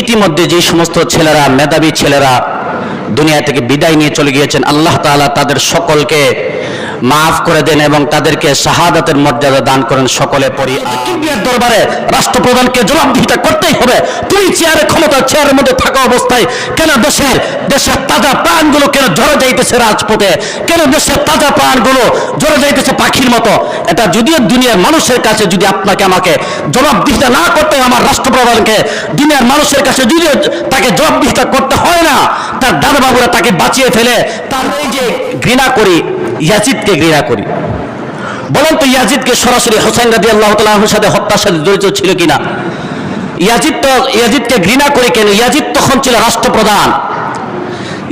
ইতিমধ্যে যে সমস্ত ছেলেরা, মেধাবী ছেলেরা দুনিয়া থেকে বিদায় নিয়ে চলে গিয়েছেন, আল্লাহ তালা তাদের সকলকে মাফ করে দেন এবং তাদেরকে শাহাদাতের মর্যাদা দান করেন সকলে কিবরিয়ার দরবারে রাষ্ট্রপ্রধানকে জবাবদিহিতা করতেই হবে। তুই চেয়ারে ক্ষমতা চেয়ারের মধ্যে থাকা অবস্থায় কেন দেশের দেশের তাজা প্রাণগুলো কেন ঝরে যাইতেছে রাজপথে? কেন দেশের তাজা প্রাণগুলো ঝরে যাইতেছে পাখির মতো? এটা যদিও দুনিয়ার মানুষের কাছে যদি আপনাকে আমাকে জবাবদিহিতা না করতে আমার রাষ্ট্রপ্রধানকে, দুনিয়ার মানুষের কাছে যদিও তাকে জবাবদিহিতা করতে হয় না, তার দাদা বাবুরা তাকে বাঁচিয়ে ফেলে, তার এই যে ঘৃণা করি ইয়াজিদকে ঘৃণা করি। বলেন তো ইয়াজিদকে সরাসরি হোসেন রাজি আল্লাহ তালাহর সাথে হত্যার সাথে জড়িত ছিল কিনা? ইয়াজিদ তো, ইয়াজিদকে ঘৃণা করে কেন? ইয়াজিদ তখন ছিল রাষ্ট্রপ্রধান।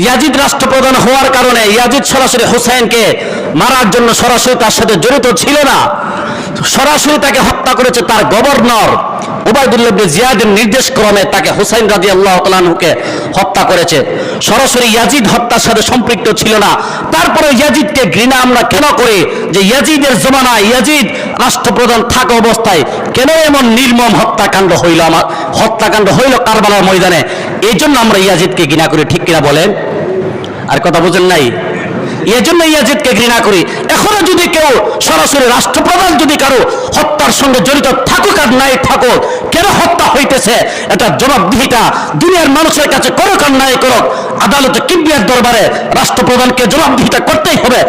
ইয়াজিদ রাষ্ট্রপ্রধান হওয়ার কারণে ইয়াজিদ সরাসরি হোসেনকে মারার জন্য সরাসরি তার সাথে জড়িত ছিল না। সরাসরি তাকে হত্যা করেছে তার গভর্নর উবায়দুল্লাহ ইবনে জিয়াদের নির্দেশ ক্রমে তাকে হুসাইন রাজি আল্লাহ তালাহুকে হত্যা করেছে। সরাসরি ইয়াজিদ হত্যার সাথে সম্পৃক্ত ছিল না। তারপরে ইয়াজিদকে ঘৃণা আমরা কেন করে? যে ইয়াজিদের জমানায় ইয়াজিদ রাষ্ট্রপ্রধান থাকা অবস্থায় কেন এমন নির্মম হত্যাকাণ্ড হইল আমার হত্যাকাণ্ড হইল কারবালার ময়দানে? এই জন্য আমরা ইয়াজিদকে ঘৃণা করি, ঠিক কিনা বলেন? আর কথা বুঝেন নাই? এই জন্য ইয়াজিদকে ঘৃণা করি। এখনও যদি কেউ সরাসরি রাষ্ট্রপ্রধান যদি কারও হত্যার সঙ্গে জড়িত থাকুক আর নাই থাকুক, কেন হত্যা হইতেছে? এটা জবাবদিহিতা দুনিয়ার মানুষের কাছে করুক আর নাই করুক। আদালতে দরবারে রাষ্ট্রপ্রধানকে জবাবদিহিতা করতেই হবে।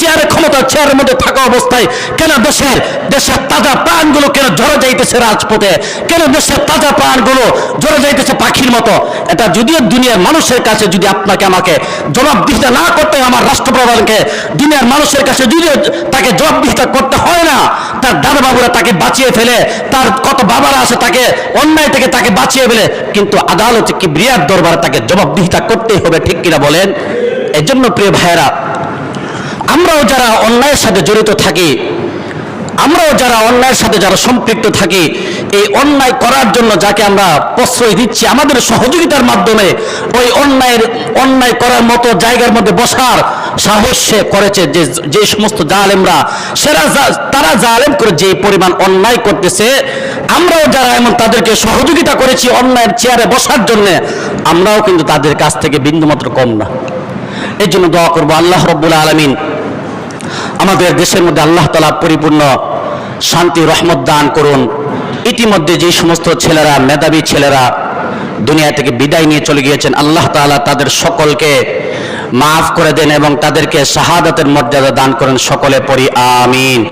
চেয়ারে, ক্ষমতা চেয়ারের মধ্যে থাকা অবস্থায় কেন দেশের দেশের তাজা প্রাণগুলো কেন ঝরে যাইতেছে রাজপথে? কেন দেশের তাজা প্রাণগুলো ঝরে যাইতেছে পাখির মতো? এটা যদিও দুনিয়ার মানুষের কাছে যদি আপনাকে আমাকে জবাবদিহিতা না করতে আমার রাষ্ট্রপ্রধানকে দুনিয়ার মানুষের কাছে যদিও তাকে জবাবদিহিতা করতে হয় না, তার দাদা বাবুরা তাকে বাঁচিয়ে ফেলে, তার কত বাবারা আছে তাকে অন্যায় থেকে তাকে বাঁচিয়ে ফেলে, কিন্তু আদালতে কি বিরাট দরবারে তাকে জবাবদিহিতা করতেই হবে, ঠিক কিনা বলেন? এই জন্য প্রিয় ভাইয়েরা, আমরাও যারা অন্যায়ের সাথে জড়িত থাকি, আমরাও যারা অন্যায়ের সাথে যারা সম্পৃক্ত থাকি, এই অন্যায় করার জন্য যাকে আমরা প্রশ্রয় দিচ্ছি, আমাদের সহযোগিতার মাধ্যমে ওই অন্যায়ের, অন্যায় করার মতো জায়গার মধ্যে বসার সাহস করেছে যে যে সমস্ত জালেমরা, সেরা তারা জালেম করে যে পরিমাণ অন্যায় করতেছে, আমরাও যারা এমন তাদেরকে সহযোগিতা করেছি অন্যায়ের চেয়ারে বসার জন্য, আমরাও কিন্তু তাদের কাছ থেকে বিন্দুমাত্র কম না। এই জন্য দোয়া করব আল্লাহ রব্বুল আলমিন, আমাদের দেশের মধ্যে আল্লাহ তালা পরিপূর্ণ শান্তি, রহমত দান করুন। ইতিমধ্যে যে সমস্ত ছেলেরা, মেধাবী ছেলেরা দুনিয়া থেকে বিদায় নিয়ে চলে গিয়েছেন, আল্লাহ তাআলা তাদের সকলকে মাফ করে দেন এবং তাদেরকে শাহাদাতের মর্যাদা দান করেন সকলে পড়ি আমিন।